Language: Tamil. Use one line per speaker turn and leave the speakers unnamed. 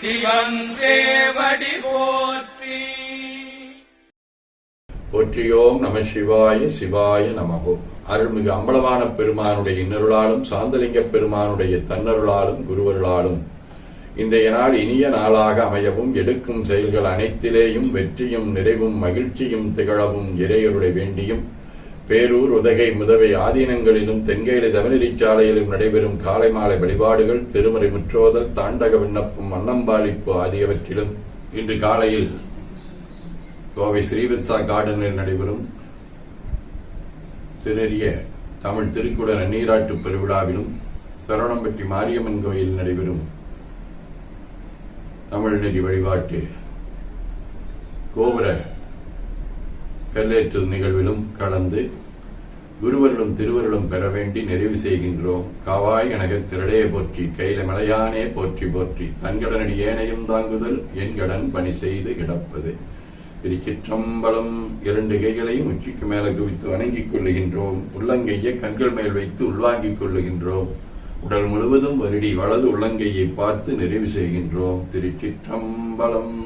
சிவன் போற்றி.
போற்றியோம் நம சிவாய சிவாய நமகோ. அருள்மிகு அம்பலவான பெருமானுடைய இன்னருளாலும் சாந்தலிங்க பெருமானுடைய தன்னருளாலும் குருவருளாலும். இன்றைய நாள் இனிய நாளாக அமையவும் எடுக்கும் செயல்கள் அனைத்திலேயும் வெற்றியும் நிறைவும் மகிழ்ச்சியும் திகழவும் இறையருடைய வேண்டியும் பேரூர் உதகை முதவை ஆதீனங்களிலும் தென்கேலி தமிழறிச்சாலையிலும் நடைபெறும் காலை மாலை வழிபாடுகள் திருமறை முற்றோதல் தாண்டக விண்ணப்பம் அன்னம்பாளிப்பு ஆகியவற்றிலும் இன்று காலையில் கோவை ஸ்ரீவித்சா கார்டனில் நடைபெறும் திணறிய தமிழ் திருக்குடல் நீராட்டு பெருவிழாவிலும் சரவணம்பட்டி மாரியம்மன் கோயில் நடைபெறும் தமிழ்நெறி வழிபாட்டு கோபுர கல்லேற்று நிகழ்விலும் கலந்து குருவர்களும் திருவருளும் பெற வேண்டி நிறைவு செய்கின்றோம். காவாய் எனக திரளே போற்றி கையில மலையானே போற்றி போற்றி. தன்கடனடி ஏனையும் தாங்குதல் என் கடன் பணி செய்து கிடப்பது. திருச்சிற்றம்பலம் இரண்டு கைகளையும் உச்சிக்கு மேல குவித்து வணங்கிக் கொள்ளுகின்றோம். உள்ளங்கையை கண்கள் மேல் வைத்து உள்வாங்கிக் கொள்ளுகின்றோம். உடல் முழுவதும் வருடி வலது உள்ளங்கையை பார்த்து நிறைவு செய்கின்றோம். திருச்சிற்றம்பலம்